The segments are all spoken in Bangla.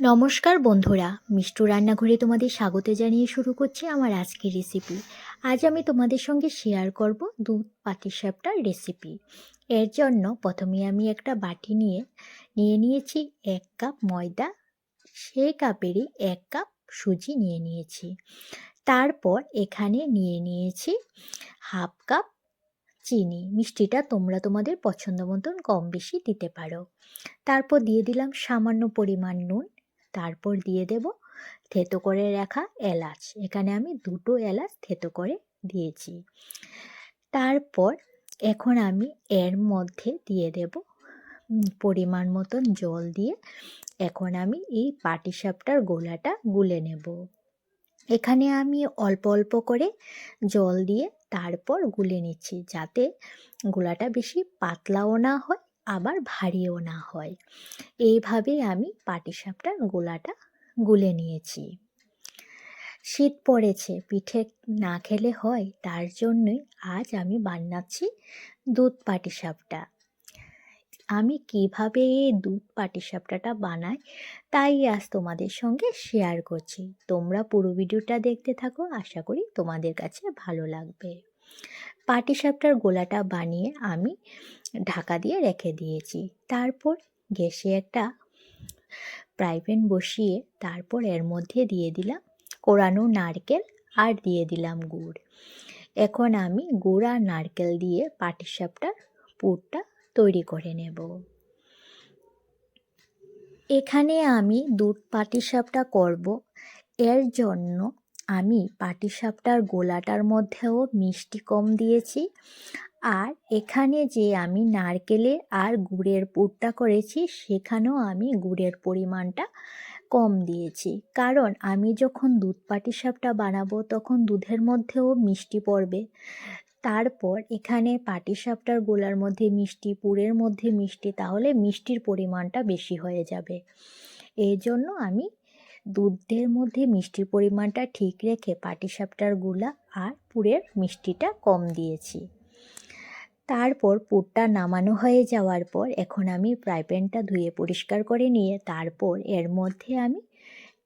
নমস্কার বন্ধুরা, মিষ্টু রান্নাঘরে তোমাদের স্বাগত জানিয়ে শুরু করছি আমার আজকের রেসিপি আজ আমি তোমাদের সঙ্গে শেয়ার করব দুধ পাটিসাপটার রেসিপি এর জন্য প্রথমে আমি একটা বাটি নিয়ে নিয়ে নিয়েছি এক কাপ ময়দা সেই কাপেরই এক কাপ সুজি নিয়ে নিয়েছি। তারপর এখানে নিয়ে নিয়েছি হাফ কাপ চিনি। মিষ্টিটা তোমরা তোমাদের পছন্দ মতন কম বেশি দিতে পারো। তারপর দিয়ে দিলাম সামান্য পরিমাণ নুন। তারপর দিয়ে দেব থেতো করে রাখা এলাচ। এখানে আমি দুটো এলাচ থেতো করে দিয়েছি। তারপর এখন আমি এর মধ্যে দিয়ে দেব পরিমাণ মতন জল দিয়ে এখন আমি এই পাটিসাপটার গোলাটা গুলে নেব। এখানে আমি অল্প অল্প করে জল দিয়ে তারপর গুলে নিচ্ছি যাতে গোলাটা বেশি পাতলাও না হয় আবার ভারীও না হয়। এইভাবে আমি পাটিসাপটার গোলাটা গুলে নিয়েছি। শীত পড়েছে, পিঠে না খেলে হয়, তার জন্যই আজ আমি বানাচ্ছি দুধ পাটিসাপটা। আমি কীভাবে এই দুধ পাটিসাপটাটা বানাই, তাই আজ তোমাদের সঙ্গে শেয়ার করছি। তোমরা পুরো ভিডিওটা দেখতে থাকো, আশা করি তোমাদের কাছে ভালো লাগবে। পাটিসাপটার গোলাটা বানিয়ে আমি ঢাকা দিয়ে রেখে দিয়েছি। তারপর গ্যাসে একটা প্যান বসিয়ে তারপর এর মধ্যে দিয়ে দিলাম কোরানো নারকেল আর দিয়ে দিলাম গুড়। এখন আমি গুড় আর নারকেল দিয়ে পাটিসাপটার পুরটা তৈরি করে নেব। এখানে আমি দুধ পাটিসাপটা করব। এর জন্য আমি পাটিসাপটার গোলাটার মধ্যেও মিষ্টি কম দিয়েছি। আর এখানে যে আমি নারকেলের আর গুড়ের পুরটা করেছি, সেখানেও আমি গুড়ের পরিমাণটা কম দিয়েছি। কারণ আমি যখন দুধ পাটিসাপটা বানাবো, তখন দুধের মধ্যেও মিষ্টি পড়বে। তারপর এখানে পাটিসাপটার গোলার মধ্যে মিষ্টি, পুরের মধ্যে মিষ্টি, তাহলে মিষ্টির পরিমাণটা বেশি হয়ে যাবে। এই জন্য আমি দুধের মধ্যে মিষ্টির পরিমাণটা ঠিক রেখে পাটিসাপটারগুলা আর পুরের মিষ্টিটা কম দিয়েছি। তারপর পুরটা নামানো হয়ে যাওয়ার পর এখন আমি ফ্রাই প্যানটা ধুয়ে পরিষ্কার করে নিয়ে তারপর এর মধ্যে আমি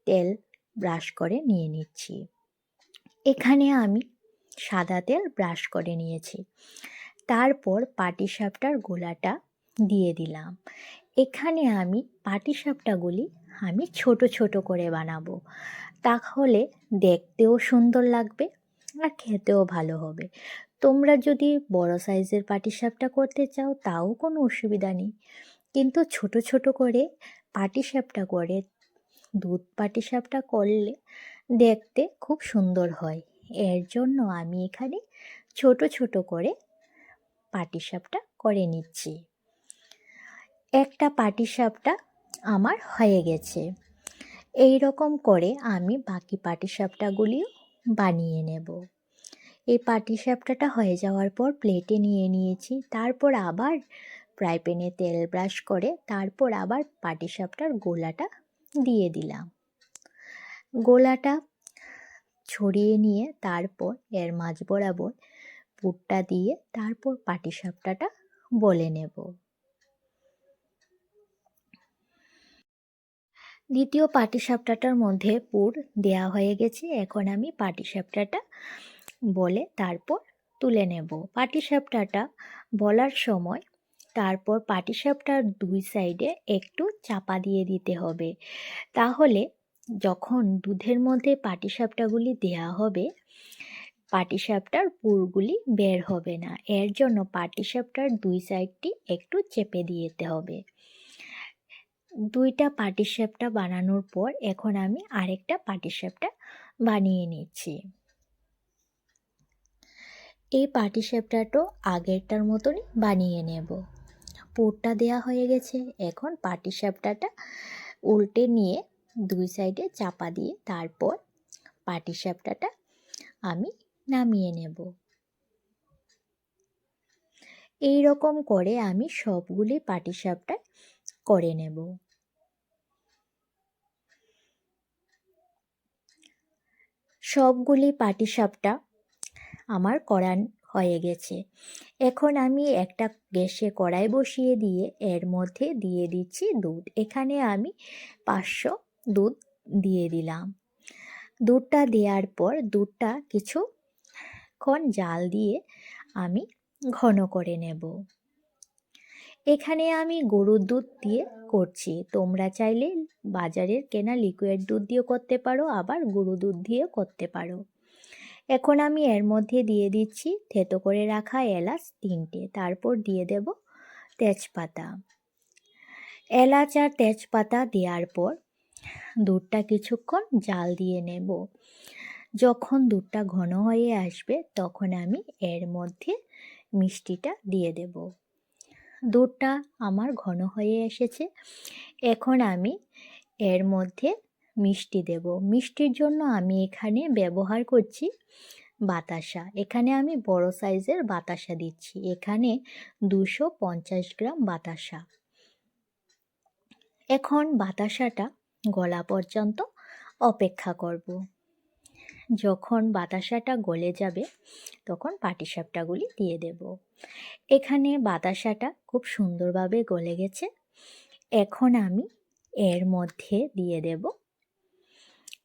তেল ব্রাশ করে নিয়ে নিচ্ছি। এখানে আমি সাদা তেল ব্রাশ করে নিয়েছি। তারপর পাটিসাপটার গোলাটা দিয়ে দিলাম। এখানে আমি পাটিসাপটাগুলি আমি ছোট ছোট করে বানাবো। তাহলে দেখতেও সুন্দর লাগবে আর খেতেও ভালো হবে। তোমরা যদি বড় সাইজের পাটিসাপটা করতে চাও, তাও কোনো অসুবিধা নেই। কিন্তু ছোট ছোট করে পাটিসাপটা করে, দুধ পাটিসাপটা করলে দেখতে খুব সুন্দর হয়। এর জন্য আমি এখানে ছোট ছোট করে পাটিসাপটা করে নিচ্ছি। একটা পাটিসাপটা আমার হয়ে গেছে। এই রকম করে আমি বাকি পাটিসাপটাগুলিও বানিয়ে নেব। এই পাটিসাপটাটা হয়ে যাওয়ার পর প্লেটে নিয়ে নিয়েছি, তারপর আবার ফ্রাই প্যানে তেল ব্রাশ করে, তারপর আবার পাটিসাপটার গোলাটা দিয়ে দিলাম। গোলাটা ছড়িয়ে নিয়ে তারপর এর মাঝ বরাবর পুরটা দিয়ে তারপর পাটিসাপটাটা বলে নেব। দ্বিতীয় পাটিসাপটাটার মধ্যে পুর দেয়া হয়ে গেছে। এখন আমি পাটিসাপটাটা বলে তারপর তুলে নেব। পাটিসাপটাটা বলার সময় তারপর পাটিসাপটার দুই সাইডে একটু চাপা দিয়ে দিতে হবে। তাহলে যখন দুধের মধ্যে পাটিসাপটাগুলি দেয়া হবে, পাটিসাপটার পুরগুলি বের হবে না। এর জন্য পাটিসাপটার দুই সাইডটি একটু চেপে দিতে হবে। দুইটা পাটিসাপটা বানানোর পর এখন আমি আরেকটা পাটিসাপটা বানিয়ে নিচ্ছি। এই পাটিসাপটাটাও আগেরটার মতনই বানিয়ে নেব। পুরটা দেয়া হয়ে গেছে। এখন পাটিসাপটাটা উল্টে নিয়ে দুই সাইডে চাপা দিয়ে তারপর পাটিসাপটাটা আমি নামিয়ে নেব। এই রকম করে আমি সবগুলি পাটিসাপটা করে নেব। সবগুলি পাটিসাপটা আমার করা হয়ে গেছে। এখন আমি একটা গ্যাসে কড়াই বসিয়ে দিয়ে এর মধ্যে দিয়ে দিচ্ছি দুধ। এখানে আমি পাঁচশো দুধ দিয়ে দিলাম। দুধটা দেওয়ার পর দুধটা কিছুক্ষণ জাল দিয়ে আমি ঘন করে নেব। এখানে আমি গরুর দুধ দিয়ে করছি। তোমরা চাইলে বাজারের কেনা লিকুইড দুধ দিয়েও করতে পারো, আবার গরু দুধ দিয়েও করতে পারো। এখন আমি এর মধ্যে দিয়ে দিচ্ছি, থেতো করে রাখা এলাচ তিনটে, তারপর দিয়ে দেব তেজপাতা। এলাচ আর তেজপাতা দেওয়ার পর দুধটা কিছুক্ষণ জাল দিয়ে নেব। যখন দুধটা ঘন হয়ে আসবে, তখন আমি এর মধ্যে মিষ্টিটা দিয়ে দেব। দুধটা আমার ঘন হয়ে এসেছে। এখন আমি এর মধ্যে মিষ্টি দেব। মিষ্টির জন্য আমি এখানে ব্যবহার করছি বাতাসা। এখানে আমি বড় সাইজের বাতাসা দিচ্ছি। এখানে দুশো পঞ্চাশ গ্রাম বাতাসা। এখন বাতাসাটা গলা পর্যন্ত অপেক্ষা করব। যখন বাতাসাটা গলে যাবে, তখন পাটিসাপটাগুলি দিয়ে দেব। এখানে বাতাসাটা খুব সুন্দরভাবে গলে গেছে। এখন আমি এর মধ্যে দিয়ে দেব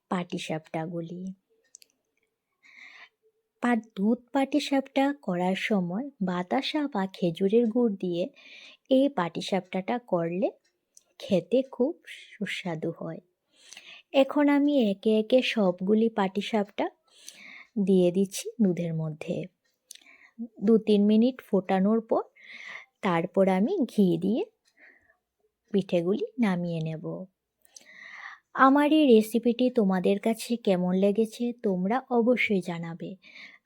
পাটিসাপটাগুলি। পা দুধ পাটিসাপটা করার সময় বাতাসা বা খেজুরের গুড় দিয়ে এই পাটিসাপটাটা করলে খেতে খুব সুস্বাদু হয়। এখন আমি একে একে সবগুলি পাটিসাপটা দিয়ে দিচ্ছি দুধের মধ্যে। দু তিন মিনিট ফোটানোর পর তারপর আমি ঘি দিয়ে পিঠেগুলি নামিয়ে নেব। আমার এই রেসিপিটি তোমাদের কাছে কেমন লেগেছে তোমরা অবশ্যই জানাবে।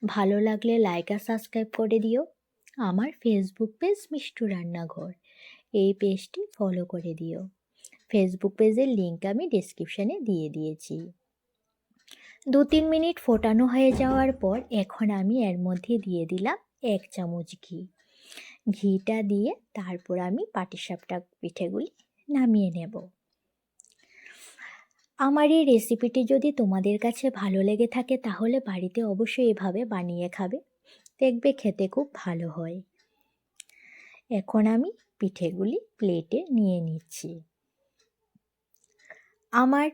ভালো লাগলে লাইক আর সাবস্ক্রাইব করে দিও। আমার ফেসবুক পেজ মিষ্টু রান্নাঘর। এই পেজটি ফলো করে দিও। ফেসবুক পেজের লিঙ্ক আমি ডিসক্রিপশানে দিয়ে দিয়েছি। দু তিন মিনিট ফোটানো হয়ে যাওয়ার পর এখন আমি এর মধ্যে দিয়ে দিলাম এক চামচ ঘি। ঘিটা দিয়ে তারপর আমি পাটিসাপটা পিঠেগুলি নামিয়ে নেব। আমার এই রেসিপিটি যদি তোমাদের কাছে ভালো লেগে থাকে তাহলে বাড়িতে অবশ্যই এভাবে বানিয়ে খাবে। দেখবে খেতে খুব ভালো হয়। এখন আমি পিঠেগুলি প্লেটে নিয়ে নিচ্ছি। আমার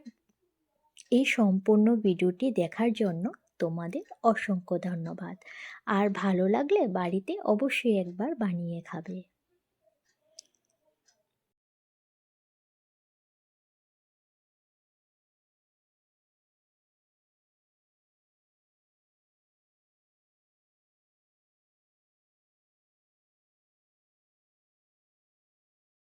এই সম্পূর্ণ ভিডিওটি দেখার জন্য তোমাদের অসংখ্য ধন্যবাদ। আর ভালো লাগলে বাড়িতে অবশ্যই একবার বানিয়ে খাবে।